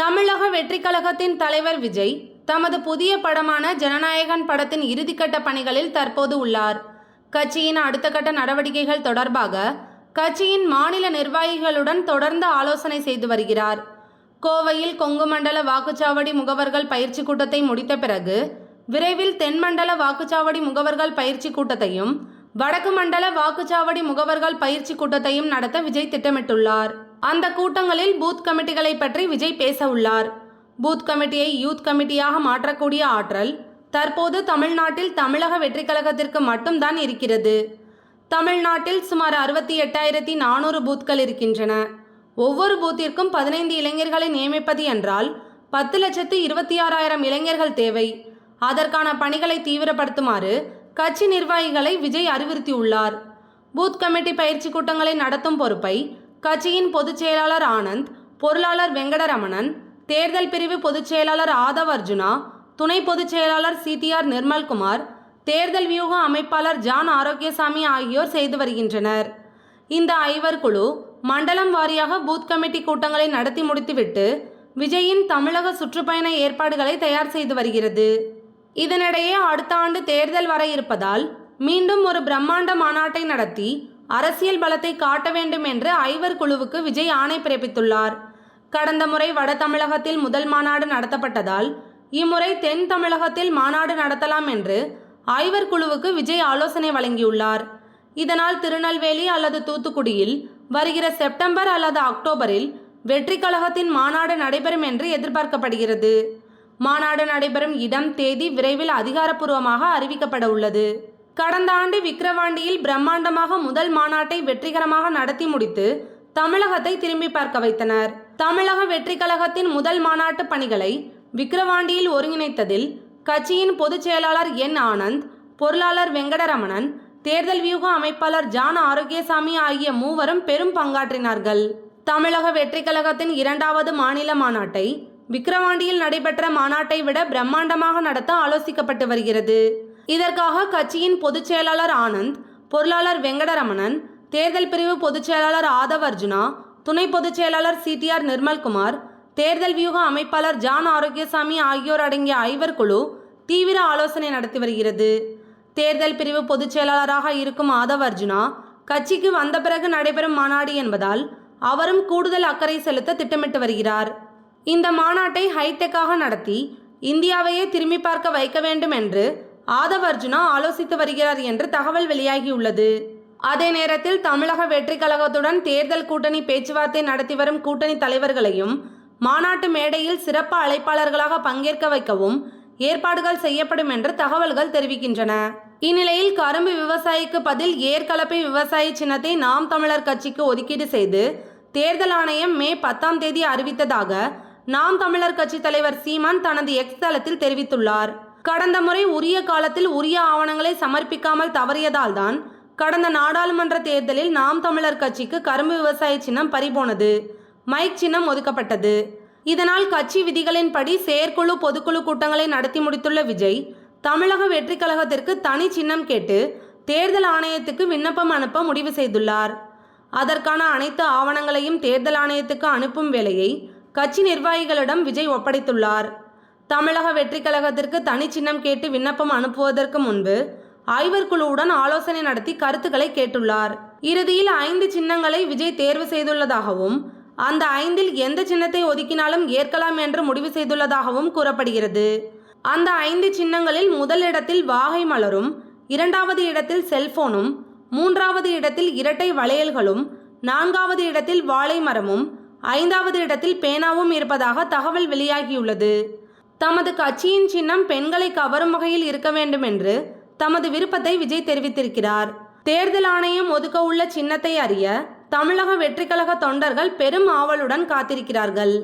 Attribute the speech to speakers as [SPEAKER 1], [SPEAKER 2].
[SPEAKER 1] தமிழக வெற்றிக் கழகத்தின் தலைவர் விஜய் தமது புதிய படமான ஜனநாயகன் படத்தின் இறுதிக்கட்ட பணிகளில் தற்போது உள்ளார். கட்சியின் அடுத்த கட்ட நடவடிக்கைகள் தொடர்பாக கட்சியின் மாநில நிர்வாகிகளுடன் தொடர்ந்து ஆலோசனை செய்து வருகிறார். கோவையில் கொங்கு மண்டல வாக்குச்சாவடி முகவர்கள் பயிற்சி கூட்டத்தை முடித்த பிறகு விரைவில் தென்மண்டல வாக்குச்சாவடி முகவர்கள் பயிற்சி கூட்டத்தையும் வடக்கு மண்டல வாக்குச்சாவடி முகவர்கள் பயிற்சி கூட்டத்தையும் நடத்த விஜய் திட்டமிட்டுள்ளார். அந்த கூட்டங்களில் பூத் கமிட்டிகளை பற்றி விஜய் பேச உள்ளார் பூத் கமிட்டியை யூத் கமிட்டியாக மாற்றக்கூடிய ஆற்றல் தற்போது தமிழ்நாட்டில் தமிழக வெற்றி கழகத்திற்கு மட்டும்தான் இருக்கிறது. தமிழ்நாட்டில் சுமார் அறுபத்தி எட்டாயிரத்தி நானூறு பூத்கள் இருக்கின்றன. ஒவ்வொரு பூத்திற்கும் பதினைந்து இளைஞர்களை நியமிப்பது என்றால் பத்து லட்சத்து இருபத்தி ஆறாயிரம் இளைஞர்கள் தேவை. அதற்கான பணிகளை தீவிரப்படுத்துமாறு கட்சி நிர்வாகிகளை விஜய் அறிவுறுத்தியுள்ளார். பூத் கமிட்டி பயிற்சி கூட்டங்களை நடத்தும் பொறுப்பை கட்சியின் பொதுச் செயலாளர் ஆனந்த் பொருளாளர் வெங்கடரமணன் தேர்தல் பிரிவு பொதுச் செயலாளர் ஆதவ் அர்ஜுனா துணை பொதுச் செயலாளர் சிடிஆர் நிர்மல்குமார் தேர்தல் வியூக அமைப்பாளர் ஜான் ஆரோக்கியசாமி ஆகியோர் செய்து வருகின்றனர். இந்த ஐவர் குழு மண்டலம் வாரியாக பூத் கமிட்டி கூட்டங்களை நடத்தி முடித்துவிட்டு விஜயின் தமிழக சுற்றுப்பயண ஏற்பாடுகளை தயார் செய்து வருகிறது. இதனிடையே அடுத்த ஆண்டு தேர்தல் வர இருப்பதால் மீண்டும் ஒரு பிரம்மாண்ட மாநாட்டை நடத்தி அரசியல் பலத்தை காட்ட வேண்டும் என்று ஐவர் குழுவுக்கு விஜய் ஆணை பிறப்பித்துள்ளார். கடந்த முறை வட தமிழகத்தில் முதல் மாநாடு நடத்தப்பட்டதால் இம்முறை தென் தமிழகத்தில் மாநாடு நடத்தலாம் என்று ஐவர் குழுவுக்கு விஜய் ஆலோசனை வழங்கியுள்ளார். இதனால் திருநெல்வேலி அல்லது தூத்துக்குடியில் வருகிற செப்டம்பர் அல்லது அக்டோபரில் வெற்றி கழகத்தின் மாநாடு நடைபெறும் என்று எதிர்பார்க்கப்படுகிறது. மாநாடு நடைபெறும் இடம் தேதி விரைவில் அதிகாரப்பூர்வமாக அறிவிக்கப்பட உள்ளது. கடந்த ஆண்டு விக்கிரவாண்டியில் பிரம்மாண்டமாக முதல் மாநாட்டை வெற்றிகரமாக நடத்தி முடித்து தமிழகத்தை திரும்பி பார்க்க வைத்தனர். தமிழக வெற்றி கழகத்தின் முதல் மாநாட்டு பணிகளை விக்கிரவாண்டியில் ஒருங்கிணைத்ததில் கட்சியின் பொதுச் செயலாளர் என் ஆனந்த் பொருளாளர் வெங்கடரமணன் தேர்தல் வியூக அமைப்பாளர் ஜான் ஆரோக்கியசாமி ஆகிய மூவரும் பெரும் பங்காற்றினார்கள். தமிழக வெற்றி கழகத்தின் இரண்டாவது மாநில மாநாட்டை விக்கிரவாண்டியில் நடைபெற்ற மாநாட்டை விட பிரம்மாண்டமாக நடத்த ஆலோசிக்கப்பட்டு வருகிறது. இதற்காக கட்சியின் பொதுச் செயலாளர் ஆனந்த் பொருளாளர் வெங்கடரமணன் தேர்தல் பிரிவு பொதுச் செயலாளர் ஆதவ் அர்ஜுனா துணை பொதுச் செயலாளர் சிடிஆர் நிர்மல்குமார் தேர்தல் வியூக அமைப்பாளர் ஜான் ஆரோக்கியசாமி ஆகியோர் அடங்கிய ஐவர் குழு தீவிர ஆலோசனை நடத்தி வருகிறது. தேர்தல் பிரிவு பொதுச் செயலாளராக இருக்கும் ஆதவ் அர்ஜுனா கட்சிக்கு வந்த பிறகு நடைபெறும் மாநாடு என்பதால் அவரும் கூடுதல் அக்கறை செலுத்த திட்டமிட்டு வருகிறார். இந்த மாநாட்டை ஹைடெக்காக நடத்தி இந்தியாவையே திரும்பி பார்க்க வைக்க வேண்டும் என்று ஆதவ் அர்ஜுனா ஆலோசித்து வருகிறார் என்று தகவல் வெளியாகியுள்ளது. அதே நேரத்தில் தமிழக வெற்றி கழகத்துடன் தேர்தல் கூட்டணி பேச்சுவார்த்தை நடத்தி வரும் கூட்டணி தலைவர்களையும் மாநாட்டு மேடையில் சிறப்பு அழைப்பாளர்களாக பங்கேற்க வைக்கவும் ஏற்பாடுகள் செய்யப்படும் என்று தகவல்கள் தெரிவிக்கின்றன. இந்நிலையில் கரும்பு விவசாயிக்கு பதில் ஏற்கலப்பை விவசாய சின்னத்தை நாம் தமிழர் கட்சிக்கு ஒதுக்கீடு செய்து தேர்தல் ஆணையம் மே பத்தாம் தேதி அறிவித்ததாக நாம் தமிழர் கட்சி தலைவர் சீமான் தனது எக்ஸ் தளத்தில் தெரிவித்துள்ளார். கடந்த முறை உரிய காலத்தில் உரிய ஆவணங்களை சமர்ப்பிக்காமல் தவறியதால் தான் கடந்த நாடாளுமன்ற தேர்தலில் நாம் தமிழர் கட்சிக்கு கரும்பு விவசாய சின்னம் பறிபோனது. மைக் சின்னம் ஒதுக்கப்பட்டது. இதனால் கட்சி விதிகளின்படி செயற்குழு பொதுக்குழு கூட்டங்களை நடத்தி முடித்துள்ள விஜய் தமிழக வெற்றிக் கழகத்திற்கு தனி சின்னம் கேட்டு தேர்தல் ஆணையத்துக்கு விண்ணப்பம் அனுப்ப முடிவு செய்துள்ளார். அதற்கான அனைத்து ஆவணங்களையும் தேர்தல் ஆணையத்துக்கு அனுப்பும் வேலையை கட்சி நிர்வாகிகளிடம் விஜய் ஒப்படைத்துள்ளார். தமிழக வெற்றிக் கழகத்திற்கு தனி சின்னம் கேட்டு விண்ணப்பம் அனுப்புவதற்கு முன்பு ஐவர் குழுவுடன் ஆலோசனை நடத்தி கருத்துக்களை கேட்டுள்ளார். இறுதியில் ஐந்து சின்னங்களை விஜய் தேர்வு செய்துள்ளதாகவும் அந்த ஐந்தில் எந்த சின்னத்தை ஒதுக்கினாலும் ஏற்கலாம் என்று முடிவு செய்துள்ளதாகவும் கூறப்படுகிறது. அந்த ஐந்து சின்னங்களில் முதல் இடத்தில் வாகை மலரும் இரண்டாவது இடத்தில் செல்போனும் மூன்றாவது இடத்தில் இரட்டை வளையல்களும் நான்காவது இடத்தில் வாழை மரமும் ஐந்தாவது இடத்தில் பேனாவும் இருப்பதாக தகவல் வெளியாகியுள்ளது. தமது கட்சியின் சின்னம் பெண்களை கவரும் வகையில் இருக்க வேண்டும் என்று தமது விருப்பத்தை விஜய் தெரிவித்திருக்கிறார். தேர்தல் ஆணையம் ஒதுக்க உள்ள சின்னத்தை அறிய தமிழக வெற்றிக்கழக தொண்டர்கள் பெரும் ஆவலுடன் காத்திருக்கிறார்கள்.